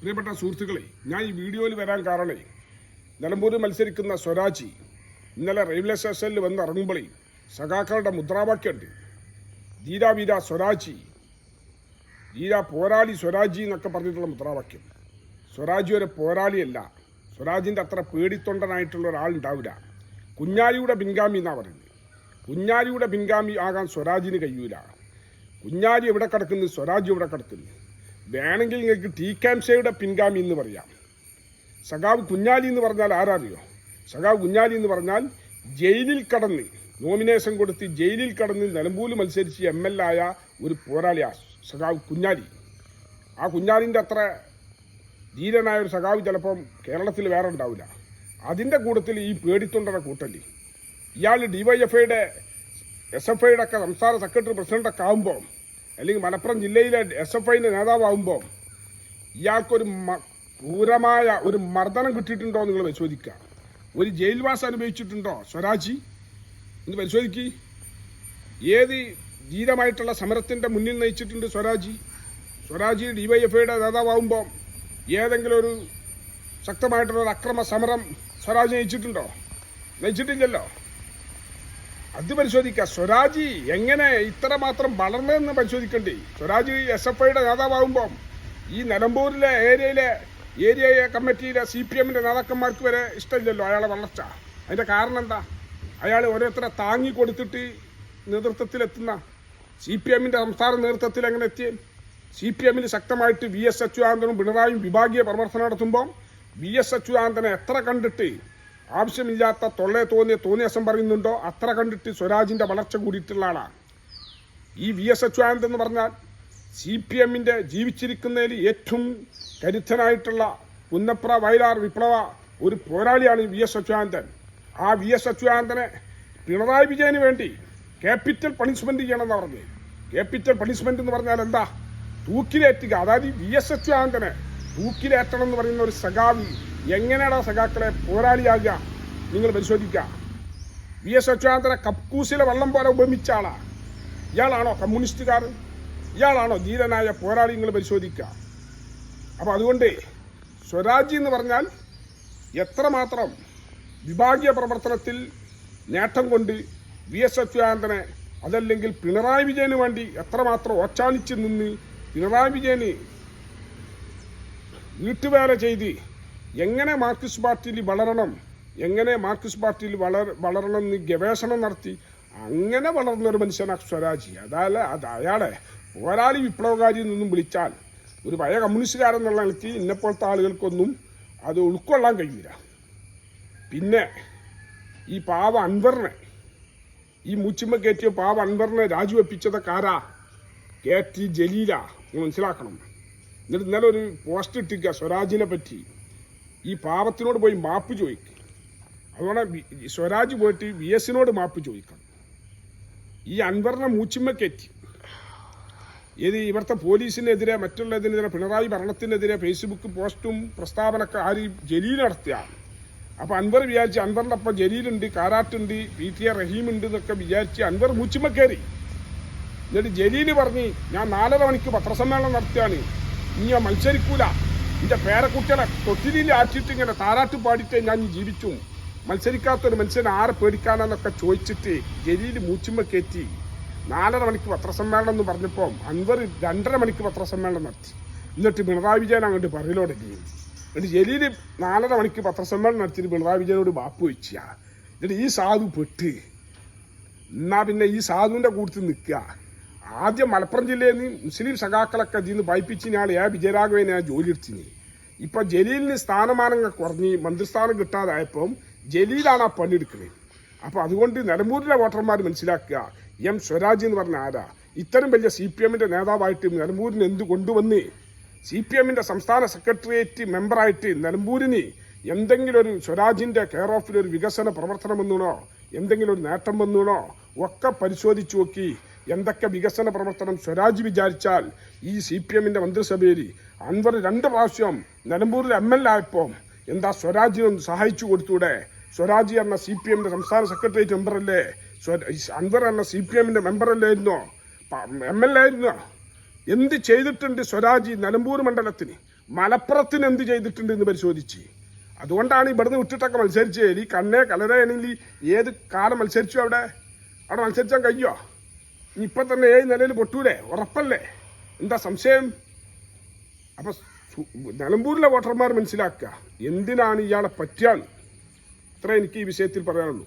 പ്രിയപ്പെട്ട സുഹൃത്തുക്കളെ ഞാൻ ഈ വീഡിയോയിൽ വരാൻ കാരണം നിലമ്പൂരിൽ മത്സരിക്കുന്ന സ്വരാജി ഇന്നലെ റെയിൽവേ സ്റ്റേഷനിൽ വന്ന് ഇറങ്ങുമ്പോഴേ സഖാക്കളുടെ മുദ്രാവാക്യമുണ്ട്. ധീരാവീര സ്വരാജി ധീര പോരാളി സ്വരാജി എന്നൊക്കെ പറഞ്ഞിട്ടുള്ള മുദ്രാവാക്യം. സ്വരാജി ഒരു പോരാളിയല്ല. സ്വരാജിന്റെ അത്ര പേടിത്തൊണ്ടനായിട്ടുള്ള ഒരാളുണ്ടാവില്ല കുഞ്ഞാലിയുടെ പിൻഗാമി എന്നാണ് പറയുന്നത്. കുഞ്ഞാലിയുടെ പിൻഗാമി ആകാൻ സ്വരാജിന് കഴിയൂല. കുഞ്ഞാലി എവിടെ കിടക്കുന്നു? സ്വരാജ് എവിടെ കിടക്കുന്നു? വേണമെങ്കിൽ നിങ്ങൾക്ക് ടി കാംസയുടെ പിൻഗാമി എന്ന് പറയാം. സഖാവ് കുഞ്ഞാലി എന്ന് പറഞ്ഞാൽ ആരറിയോ? സഖാവ് കുഞ്ഞാലി എന്ന് പറഞ്ഞാൽ ജയിലിൽ കടന്ന് നോമിനേഷൻ കൊടുത്ത് ജയിലിൽ കടന്ന് നിലമ്പൂരിൽ മത്സരിച്ച് എം എൽ ആയ ഒരു പോരാളിയാ സഖാവ് കുഞ്ഞാലി. ആ കുഞ്ഞാലിന്റെ അത്ര ധീരനായ ഒരു സഖാവ് ചിലപ്പം കേരളത്തിൽ വേറെ ഉണ്ടാവില്ല. അതിന്റെ കൂട്ടത്തിൽ ഈ പേടിത്തൊണ്ടറ കൂട്ടല്ലേ ഇയാൾ ഡിവൈഎഫ്ഐയുടെ എസ് എഫ് ഐയുടെ ഒക്കെ സംസ്ഥാന സെക്രട്ടറി പ്രസിഡന്റൊക്കെ ആകുമ്പോൾ അല്ലെങ്കിൽ മലപ്പുറം ജില്ലയിലെ എസ് എഫ് ഐന്റെ നേതാവാകുമ്പോൾ ഇയാൾക്കൊരു ക്രൂരമായ ഒരു മർദ്ദനം കിട്ടിയിട്ടുണ്ടോ നിങ്ങൾ പരിശോധിക്കുക. ഒരു ജയിൽവാസം അനുഭവിച്ചിട്ടുണ്ടോ സ്വരാജി? ഒന്ന് പരിശോധിക്കി. ഏത് ധീരമായിട്ടുള്ള സമരത്തിന്റെ മുന്നിൽ നയിച്ചിട്ടുണ്ട് സ്വരാജി? സ്വരാജി ഡിവൈഎഫ്ഐയുടെ നേതാവാകുമ്പോൾ ഏതെങ്കിലും ഒരു ശക്തമായിട്ടുള്ള അക്രമ സമരം സ്വരാജ് നയിച്ചിട്ടുണ്ടോ? നയിച്ചിട്ടില്ലല്ലോ. അത് പരിശോധിക്കുക സ്വരാജി എങ്ങനെ ഇത്ര മാത്രം വളർന്നതെന്ന് പരിശോധിക്കണ്ടേ. സ്വരാജ് എസ് എഫ് ഐയുടെ നേതാവാകുമ്പം ഈ നിലമ്പൂരിലെ ഏരിയയിലെ ഏരിയ കമ്മിറ്റിയിലെ സി പി എമ്മിന്റെ നേതാക്കന്മാർക്ക് വരെ ഇഷ്ടമില്ലല്ലോ അയാളെ വളർച്ച. അതിന്റെ കാരണം എന്താ? അയാൾ ഓരോരുത്തരെ താങ്ങി കൊടുത്തിട്ട് നേതൃത്വത്തിലെത്തുന്ന സി പി എമ്മിന്റെ സംസ്ഥാന നേതൃത്വത്തിൽ എങ്ങനെ എത്തിയേ? സി പി എമ്മിൽ ശക്തമായിട്ട് വി എസ് അച്യുതാനന്ദനും പിണറായും വിഭാഗീയ പ്രവർത്തനം നടത്തുമ്പം വി എസ് അച്യുതാനന്ദനെ എത്ര കണ്ടിട്ട് ആവശ്യമില്ലാത്ത തൊള്ളേ തോന്നിയ തോന്നിയസം പറയുന്നുണ്ടോ? അത്ര കണ്ടിട്ട് സ്വരാജിന്റെ വളർച്ച കൂടിയിട്ടുള്ള ആളാണ് ഈ വി എസ് അച്യുതാനന്ദൻ എന്ന് പറഞ്ഞാൽ സി പി എമ്മിന്റെ ജീവിച്ചിരിക്കുന്നതിൽ ഏറ്റവും കരുത്തനായിട്ടുള്ള പുന്നപ്ര വയലാർ വിപ്ലവ ഒരു പോരാളിയാണ് വി എസ് അച്യുതാനന്ദൻ ആ വി എസ് അച്യുതാനന്ദനെ പിണറായി വിജയന് വേണ്ടി ക്യാപിറ്റൽ പണിഷ്മെന്റ് ചെയ്യണമെന്ന് പറഞ്ഞു ക്യാപിറ്റൽ പണിഷ്മെന്റ് എന്ന് പറഞ്ഞാൽ എന്താ? തൂക്കിലേറ്റുക. അതായത് വി എസ് അച്യുതാനന്ദനെ തൂക്കിലേറ്റണം എന്ന് പറയുന്ന ഒരു സഖാവ് എങ്ങനെയാണ് സഖാക്കളെ പോരാളിയാകുക നിങ്ങൾ പരിശോധിക്കുക. വി എസ് അച്യുതാനന്ദനെ കക്കൂസിലെ വെള്ളം പോലെ ഉപമിച്ച ആളാണ് ഇയാളാണോ കമ്മ്യൂണിസ്റ്റുകാർ? ഇയാളാണോ ധീരനായ പോരാളി നിങ്ങൾ പരിശോധിക്കുക. അപ്പോൾ അതുകൊണ്ട് സ്വരാജ് എന്ന് പറഞ്ഞാൽ എത്രമാത്രം വിഭാഗീയ പ്രവർത്തനത്തിൽ നേട്ടം കൊണ്ട് വി എസ് അച്യുതാനന്ദനെ അതല്ലെങ്കിൽ പിണറായി വിജയന് വേണ്ടി എത്രമാത്രം ഓച്ചാനിച്ച് നിന്ന് പിണറായി വിജയന് വീട്ടുവേല ചെയ്ത് എങ്ങനെ മാർക്സിസ്റ്റ് പാർട്ടിയിൽ വളരണം എങ്ങനെ മാർക്സിസ്റ്റ് പാർട്ടിയിൽ വളർ വളരണം എന്ന് ഗവേഷണം നടത്തി അങ്ങനെ വളർന്നൊരു മനുഷ്യനാണ് സ്വരാജി. അതല്ല അത് അയാളെ പോരാളി വിപ്ലവകാരി നിന്നും വിളിച്ചാൽ ഒരു പഴയ കമ്മ്യൂണിസ്റ്റുകാരൻ എന്നുള്ള നിലയ്ക്ക് ഇന്നപ്പോഴത്തെ ആളുകൾക്കൊന്നും അത് ഉൾക്കൊള്ളാൻ കഴിയില്ല. പിന്നെ ഈ പാവ അൻവറിനെ ഈ മൂച്ചിമ്മ കയറ്റിയ പാവ അൻവറിനെ രാജിവെപ്പിച്ചതൊക്കെ ആരാ? K T Jaleel. മനസ്സിലാക്കണം. എന്നിട്ട് ഇന്നലെ ഒരു പോസ്റ്റ് ഇട്ടിക്കുക സ്വരാജിനെ പറ്റി. ഈ പാപത്തിനോട് പോയി മാപ്പ് ചോദിക്കുക അതുകൊണ്ട് സ്വരാജ് പോയിട്ട് വി എസിനോട് മാപ്പ് ചോദിക്കണം. ഈ അൻവറിനെ മൂച്ചിമ്മക്കെത്തി ഏത് ഇവിടുത്തെ പോലീസിനെതിരെ മറ്റുള്ളതിനെതിരെ പിണറായി ഭരണത്തിനെതിരെ ഫേസ്ബുക്ക് പോസ്റ്റും പ്രസ്താവനയൊക്കെ ആര് ജലീൽ നടത്തിയാണ് അപ്പോൾ അൻവർ വിചാരിച്ച് അൻവറിന്റെ അപ്പം ജലീലുണ്ട് കാരാട്ടുണ്ട് പി ടി എ റഹീമുണ്ട് എന്നൊക്കെ വിചാരിച്ച് അൻവർ മൂച്ചിമ്മക്കേറി എന്നിട്ട് ജലീൽ പറഞ്ഞ് ഞാൻ നാലര മണിക്ക് പത്രസമ്മേളനം നടത്തിയാണ്. ഇനി മത്സരിക്കൂല. എന്റെ പേരക്കുട്ടികളെ തൊട്ടിലിൽ ആറ്റിട്ട് ഇങ്ങനെ താരാട്ട് പാടിയിട്ട് ഞാൻ ജീവിച്ചു. ജീവിച്ചു മത്സരിക്കാത്തൊരു മനുഷ്യൻ ആരെ പേടിക്കാനെന്നൊക്കെ ചോദിച്ചിട്ട് ജലീൽ മൂച്ചുമ്മ കയറ്റി നാലര മണിക്ക് പത്രസമ്മേളനം എന്ന് പറഞ്ഞപ്പോൾ അൻവർ രണ്ടര മണിക്ക് പത്രസമ്മേളനം നടത്തി. എന്നിട്ട് പിണറായി വിജയൻ അങ്ങോട്ട് പറയലോടങ്ങി എന്നിട്ട് ജലീൽ നാലര മണിക്ക് പത്രസമ്മേളനം നടത്തിയിട്ട് പിണറായി വിജയനോട് വാപ്പ് വെച്ച എന്നിട്ട് ഈ സാധു പെട്ട്. എന്നാ പിന്നെ ഈ സാധുവിന്റെ കൂട്ടത്തിൽ നിൽക്കുക. ആദ്യം മലപ്പുറം ജില്ലയിൽ നിന്ന് മുസ്ലിം സഖാക്കളൊക്കെ വായിപ്പിച്ച് ഞാൻ ഏ വിജയരാഘവനെ ഞാൻ ജോലി എടുത്തിന്. ഇപ്പൊ ജലീലിന് സ്ഥാനമാനങ്ങൾ കുറഞ്ഞ് മന്ത്രിസ്ഥാനം കിട്ടാതായപ്പം ജലീലാണ് ആ പണിയെടുക്കുന്നത് അപ്പൊ അതുകൊണ്ട് നിലമ്പൂരിലെ വോട്ടർമാർ മനസ്സിലാക്കുക എം സ്വരാജ് എന്ന് പറഞ്ഞ ആരാ? ഇത്തരം വലിയ സി പി എമ്മിന്റെ നേതാവായിട്ട് നിലമ്പൂരിന് എന്ത് കൊണ്ടുവന്ന്? സി പി എമ്മിന്റെ സംസ്ഥാന സെക്രട്ടേറിയറ്റ് മെമ്പറായിട്ട് നിലമ്പൂരിന് എന്തെങ്കിലും ഒരു സ്വരാജിന്റെ കെയർ ഓഫിൽ ഒരു വികസന പ്രവർത്തനം വന്നുണോ? എന്തെങ്കിലും ഒരു നേട്ടം വന്നുണോ? ഒക്കെ പരിശോധിച്ചു നോക്കി എന്തൊക്കെ വികസന പ്രവർത്തനം സ്വരാജ് വിചാരിച്ചാൽ ഈ സി പി എമ്മിന്റെ മന്ത്രിസഭയിൽ അൻവർ രണ്ട് പ്രാവശ്യം നിലമ്പൂരിൽ എം എൽ എ ആയപ്പോൾ എന്താ സ്വരാജിനൊന്ന് സഹായിച്ചു കൊടുത്തൂടെ? സ്വരാജ് എന്ന സി പി എമ്മിന്റെ സംസ്ഥാന സെക്രട്ടേറിയറ്റ് മെമ്പറല്ലേ അൻവർ എന്ന സി പി എമ്മിന്റെ മെമ്പറല്ലായിരുന്നോ എം എൽ എ ആയിരുന്നോ? എന്ത് ചെയ്തിട്ടുണ്ട് സ്വരാജ് നിലമ്പൂർ മണ്ഡലത്തിന്? മലപ്പുറത്തിന് എന്ത് ചെയ്തിട്ടുണ്ട് എന്ന് പരിശോധിച്ച്. അതുകൊണ്ടാണ് ഇവിടുന്ന് വിട്ടിട്ടൊക്കെ മത്സരിച്ച് ഈ കണ്ണേ കലരേണെങ്കിൽ ഏത് കാലം മത്സരിച്ചു അവിടെ? അവിടെ മത്സരിച്ചാൽ കഴിയോ ഇനി ഇപ്പം തന്നെ ഏഴ് നിലയിൽ പൊട്ടൂലേ? ഉറപ്പല്ലേ? എന്താ സംശയം? അപ്പൊ നിലമ്പൂരിലെ വോട്ടർമാർ മനസ്സിലാക്കുക എന്തിനാണ് ഇയാളെ പറ്റിയാൽ ഇത്ര എനിക്ക് ഈ വിഷയത്തിൽ പറയാനുള്ളൂ.